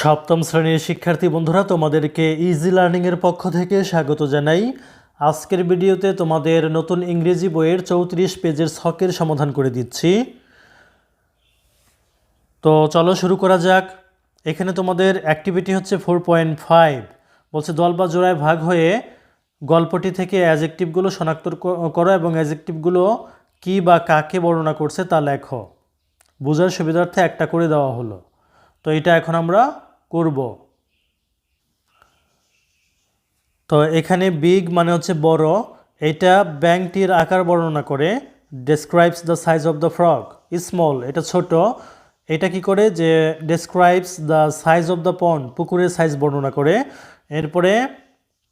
সপ্তম শ্রেণির শিক্ষার্থী বন্ধুরা, তোমাদেরকে ইজি লার্নিংয়ের পক্ষ থেকে স্বাগত জানাই। আজকের ভিডিওতে তোমাদের নতুন ইংরেজি বইয়ের চৌত্রিশ পেজের ছকের সমাধান করে দিচ্ছি। তো চলো শুরু করা যাক। এখানে তোমাদের অ্যাক্টিভিটি হচ্ছে ফোর পয়েন্ট ফাইভ বলছে, দল বা জোড়ায় ভাগ হয়ে গল্পটি থেকে অ্যাজেক্টিভগুলো শনাক্ত করো এবং অ্যাজেক্টিভগুলো কী বা কাকে বর্ণনা করছে তা লেখো। বোঝার সুবিধার্থে একটা করে দেওয়া হলো। তো এটা এখন আমরা করব। তো এখানে বিগ মানে হচ্ছে বড়। এটা ব্যাংকটির আকার বর্ণনা করে describes the size of the frog small এটা ছোট। এটা কি করে? যে describes the size of the pond পুকুরের সাইজ বর্ণনা করে। এরপরে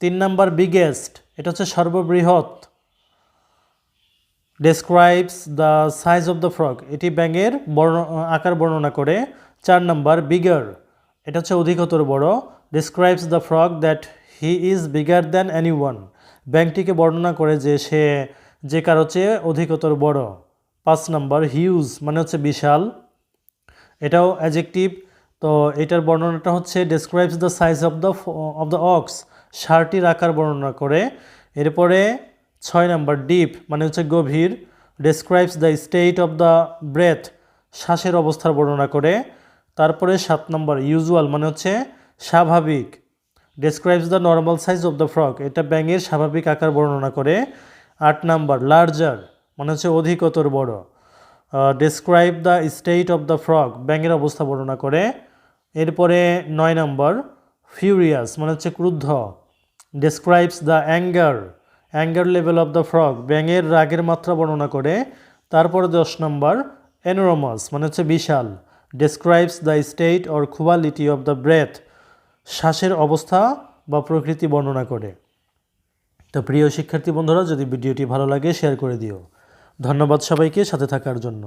তিন নাম্বার বিগেস্ট এটা হচ্ছে সর্ববৃহৎ। Describes the size of the frog এটি ব্যাঙের বর্ণ আকার বর্ণনা করে। চার নাম্বার বিগার এটা হচ্ছে অধিকতর বড়। Describes the frog that he is bigger than any one ব্যাংকটিকে বর্ণনা করে যে সে, যে কারও চেয়ে অধিকতর বড়। পাঁচ নাম্বার হিউজ মানে হচ্ছে বিশাল। এটাও অ্যাজেক্টিভ তো এটার বর্ণনাটা হচ্ছে describes the size of the of the ox সারটির আকার বর্ণনা করে। এরপরে ছয় নাম্বার ডিপ মানে হচ্ছে গভীর। Describes the state of the breath শ্বাসের অবস্থার বর্ণনা করে। তারপরে সাত নম্বর ইউজুয়াল মানে হচ্ছে স্বাভাবিক। Describes the normal size of the frog এটা ব্যাঙের স্বাভাবিক আকার বর্ণনা করে। আট নাম্বার লার্জার মানে হচ্ছে অধিকতর বড়। Describe the state of the frog ব্যাঙের অবস্থা বর্ণনা করে। এরপরে নয় নম্বর ফিউরিয়াস মানে হচ্ছে ক্রুদ্ধ। Describes the anger anger level of the frog ব্যাঙের রাগের মাত্রা বর্ণনা করে। তারপরে দশ নম্বর এনোরমাস মানে হচ্ছে বিশাল। Describes the state or quality of the breath শ্বাসের অবস্থা বা প্রকৃতি বর্ণনা করে। তো প্রিয় শিক্ষার্থী বন্ধুরা, যদি ভিডিওটি ভালো লাগে শেয়ার করে দিও। ধন্যবাদ সবাইকে সাথে থাকার জন্য।